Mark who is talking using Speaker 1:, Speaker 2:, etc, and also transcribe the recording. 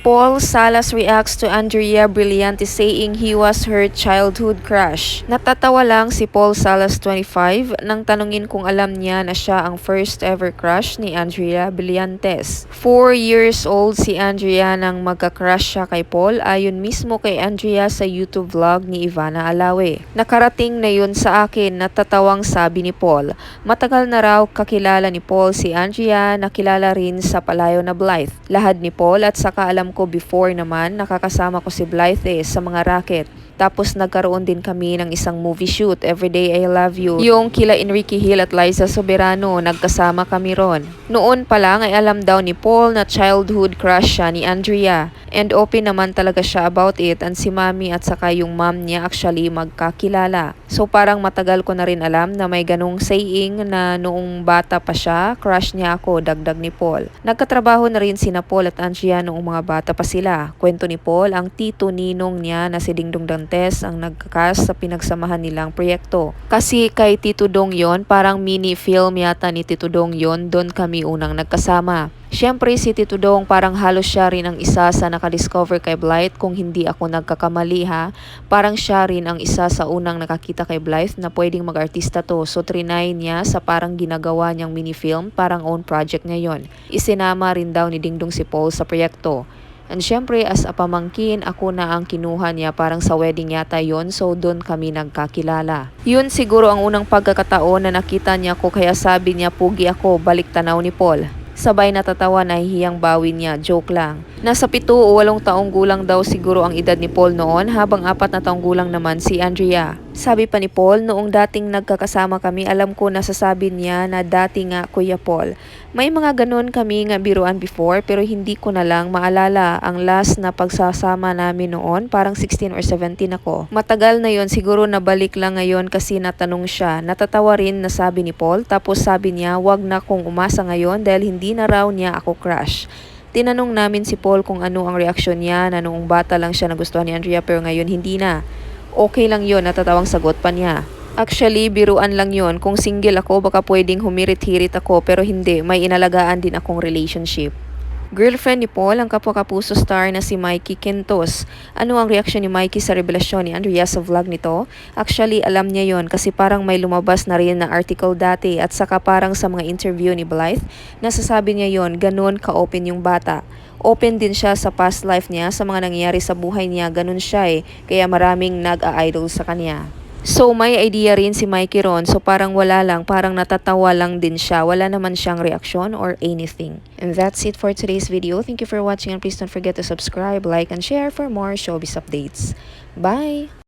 Speaker 1: Paul Salas reacts to Andrea Brillante saying he was her childhood crush. Natatawa lang si Paul Salas 25 nang tanungin kung alam niya na siya ang first ever crush ni Andrea Brillantes. 4 years old si Andrea nang magka-crush siya kay Paul ayon mismo kay Andrea sa YouTube vlog ni Ivana Alawe. Nakarating na yun sa akin natatawang sabi ni Paul. Matagal na raw kakilala ni Paul si Andrea nakilala rin sa Palayo na Blythe. Lahad ni Paul at saka alam ko before naman, nakakasama ko si Blythe eh, sa mga racket. Tapos nagkaroon din kami ng isang movie shoot, Everyday I Love You. Yung kila Enrique Hill at Liza Soberano, nagkasama kami ron. Noon pa lang ay alam daw ni Paul na childhood crush siya ni Andrea. And open naman talaga siya about it and si mami at saka yung mom niya actually magkakilala. So parang matagal ko na rin alam na may ganong saying na noong bata pa siya, crush niya ako, dagdag ni Paul. Nagkatrabaho na rin sina Paul at Andrea noong mga bata pa sila. Kwento ni Paul, ang tito ninong niya na si Dingdong Dantes ang nagkakas sa pinagsamahan nilang proyekto. Kasi kay Tito Dong yon parang mini film yata ni Tito Dong yon doon kami unang nagkasama. Siyempre si Tito Dong parang halos siya rin ang isa sa nakadiscover kay Blythe kung hindi ako nagkakamali ha. Parang siya rin ang isa sa unang nakakita kay Blythe na pwedeng mag-artista to. So trinay niya sa parang ginagawa niyang mini-film, parang own project niya yon. Isinama rin daw ni Dingdong si Paul sa proyekto. And syempre, as a pamangkin, ako na ang kinuha niya parang sa wedding yata yon so doon kami nagkakilala. Yun siguro ang unang pagkakataon na nakita niya ko kaya sabi niya pugi ako, balik tanaw ni Paul. Sabay natatawa na hihiyang bawin niya, joke lang. Nasa pito o walong taong gulang daw siguro ang edad ni Paul noon habang apat na taong gulang naman si Andrea. Sabi pa ni Paul, noong dating nagkakasama kami, alam ko na sasabi niya na dati nga Kuya Paul. May mga ganun kami nga biruan before pero hindi ko na lang maalala ang last na pagsasama namin noon, parang 16 or 17 ako. Matagal na yon siguro nabalik lang ngayon kasi natanong siya. Natatawa rin na sabi ni Paul tapos sabi niya wag na kong umasa ngayon dahil hindi na raw niya ako crush. Tinanong namin si Paul kung ano ang reaksyon niya na noong bata lang siya nagustuhan ni Andrea pero ngayon hindi na. Okay lang yon natatawang sagot pa niya. Actually, biruan lang yon Kung single ako, baka pwedeng humirit-hirit ako pero hindi, may inalagaan din akong relationship. Girlfriend ni Paul ang kapwa-kapuso star na si Mikey Quintos. Ano ang reaksyon ni Mikey sa revelasyon ni Andrea sa vlog nito? Actually, alam niya yon kasi parang may lumabas na rin na article dati at saka parang sa mga interview ni Blythe, nasasabi niya yon ganun ka-open yung bata. Open din siya sa past life niya, sa mga nangyayari sa buhay niya, ganun siya eh. Kaya maraming nag-a-idol sa kanya. So may idea rin si Mikey ron so parang wala lang, parang natatawa lang din siya. Wala naman siyang reaksyon or anything. And that's it for today's video. Thank you for watching and please don't forget to subscribe, like, and share for more showbiz updates. Bye!